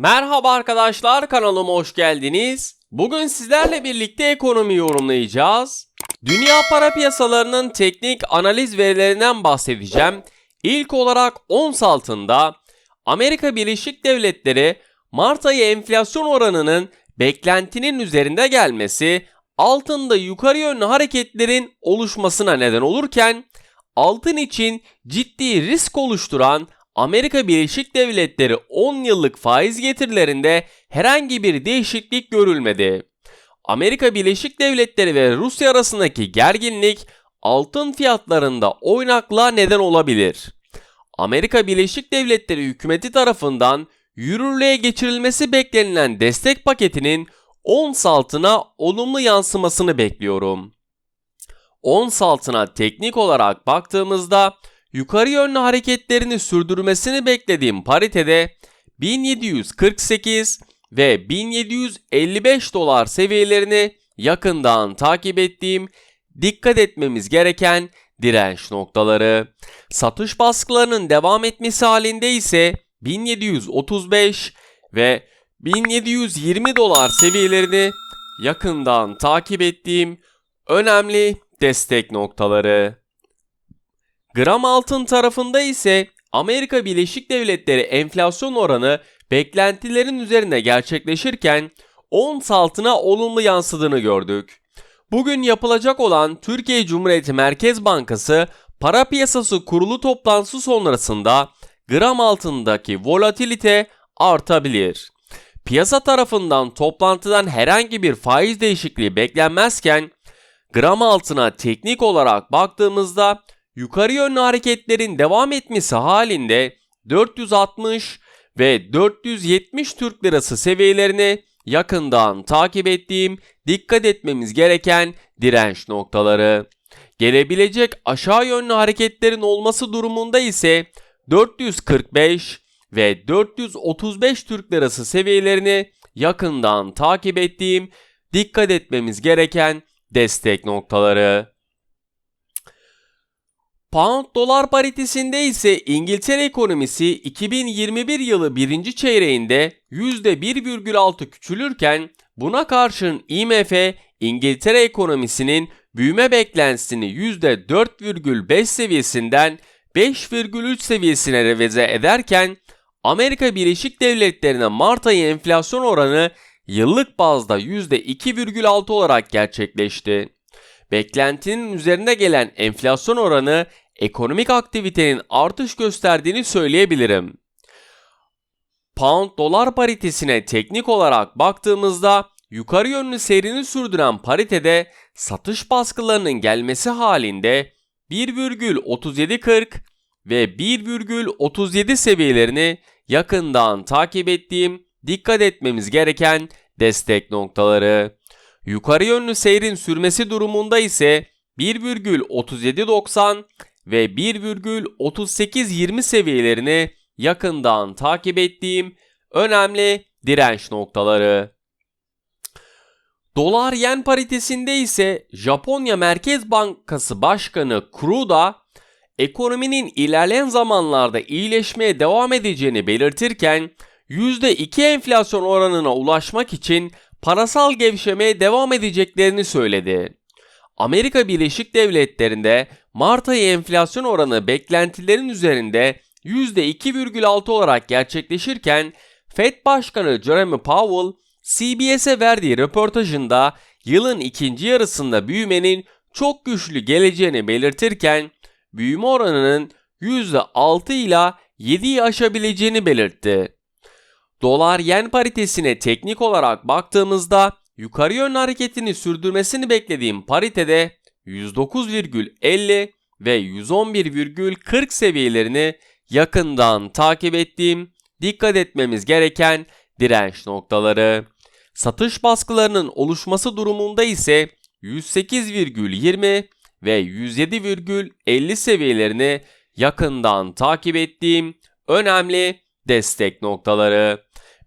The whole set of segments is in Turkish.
Merhaba arkadaşlar kanalıma hoş geldiniz. Bugün sizlerle birlikte ekonomi yorumlayacağız. Dünya para piyasalarının teknik analiz verilerinden bahsedeceğim. İlk olarak ons altında Amerika Birleşik Devletleri Mart ayı enflasyon oranının beklentinin üzerinde gelmesi altında yukarı yönlü hareketlerin oluşmasına neden olurken altın için ciddi risk oluşturan Amerika Birleşik Devletleri 10 yıllık faiz getirilerinde herhangi bir değişiklik görülmedi. Amerika Birleşik Devletleri ve Rusya arasındaki gerginlik altın fiyatlarında oynaklığa neden olabilir. Amerika Birleşik Devletleri hükümeti tarafından yürürlüğe geçirilmesi beklenilen destek paketinin ons altına olumlu yansımasını bekliyorum. Ons altına teknik olarak baktığımızda yukarı yönlü hareketlerini sürdürmesini beklediğim paritede 1748 ve 1755 dolar seviyelerini yakından takip ettiğim dikkat etmemiz gereken direnç noktaları. Satış baskılarının devam etmesi halinde ise 1735 ve 1720 dolar seviyelerini yakından takip ettiğim önemli destek noktaları. Gram altın tarafında ise Amerika Birleşik Devletleri enflasyon oranı beklentilerin üzerinde gerçekleşirken ons altına olumlu yansıdığını gördük. Bugün yapılacak olan Türkiye Cumhuriyeti Merkez Bankası para piyasası kurulu toplantısı sonrasında gram altındaki volatilite artabilir. Piyasa tarafından toplantıdan herhangi bir faiz değişikliği beklenmezken gram altına teknik olarak baktığımızda yukarı yönlü hareketlerin devam etmesi halinde 460 ve 470 Türk Lirası seviyelerini yakından takip ettiğim dikkat etmemiz gereken direnç noktaları. Gelebilecek aşağı yönlü hareketlerin olması durumunda ise 445 ve 435 Türk Lirası seviyelerini yakından takip ettiğim dikkat etmemiz gereken destek noktaları. Pound dolar paritesinde ise İngiltere ekonomisi 2021 yılı birinci çeyreğinde %1,6 küçülürken buna karşın IMF İngiltere ekonomisinin büyüme beklentisini %4,5 seviyesinden 5,3 seviyesine revize ederken Amerika Birleşik Devletleri'ne Mart ayı enflasyon oranı yıllık bazda %2,6 olarak gerçekleşti. Beklentinin üzerinde gelen enflasyon oranı ekonomik aktivitenin artış gösterdiğini söyleyebilirim. Pound dolar paritesine teknik olarak baktığımızda yukarı yönlü seyrini sürdüren paritede satış baskılarının gelmesi halinde 1,3740 ve 1,37 seviyelerini yakından takip ettiğim dikkat etmemiz gereken destek noktaları. Yukarı yönlü seyrin sürmesi durumunda ise 1,3790 ve 1,3820 seviyelerini yakından takip ettiğim önemli direnç noktaları. Dolar yen paritesinde ise Japonya Merkez Bankası Başkanı Kuroda ekonominin ilerleyen zamanlarda iyileşmeye devam edeceğini belirtirken %2 enflasyon oranına ulaşmak için parasal gevşemeye devam edeceklerini söyledi. Amerika Birleşik Devletleri'nde Mart ayı enflasyon oranı beklentilerin üzerinde %2,6 olarak gerçekleşirken Fed Başkanı Jeremy Powell CBS'e verdiği röportajında yılın ikinci yarısında büyümenin çok güçlü geleceğini belirtirken büyüme oranının %6 ile 7'yi aşabileceğini belirtti. Dolar yen paritesine teknik olarak baktığımızda yukarı yönlü hareketini sürdürmesini beklediğim paritede 109,50 ve 111,40 seviyelerini yakından takip ettiğim dikkat etmemiz gereken direnç noktaları. Satış baskılarının oluşması durumunda ise 108,20 ve 107,50 seviyelerini yakından takip ettiğim önemli destek noktaları.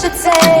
should say.